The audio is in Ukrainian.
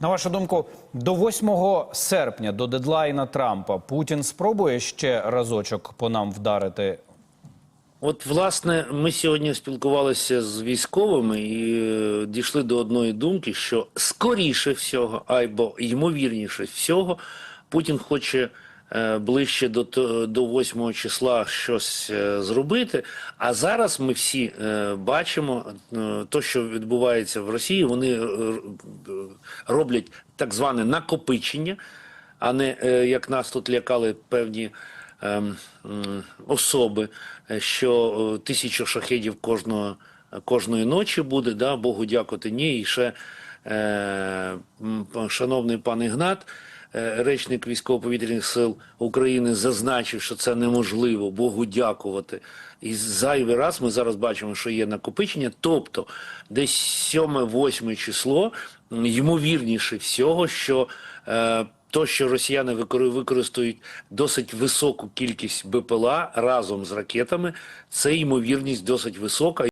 На вашу думку, до 8 серпня, до дедлайна Трампа, Путін спробує ще разочок по нам вдарити. От, власне, ми сьогодні спілкувалися з військовими і е, дійшли до одної думки, що скоріше всього, або ймовірніше всього, Путін хоче ближче до, до 8 числа щось е, зробити. А зараз ми всі е, бачимо, е, то, що відбувається в Росії, вони е, роблять так зване накопичення, а не е, як нас тут лякали певні ем, особи, е, що е, тисячу шахедів кожного, кожної ночі буде, да, Богу дякувати, ні. І ще е, шановний пан Ігнат, е, речник військово-повітряних сил України, зазначив, що це неможливо, Богу дякувати. І зайвий раз ми зараз бачимо, що є накопичення, тобто десь 7-8 число, ймовірніше всього, що е, то, що росіяни викори- використають досить високу кількість БПЛА разом з ракетами, це ймовірність досить висока.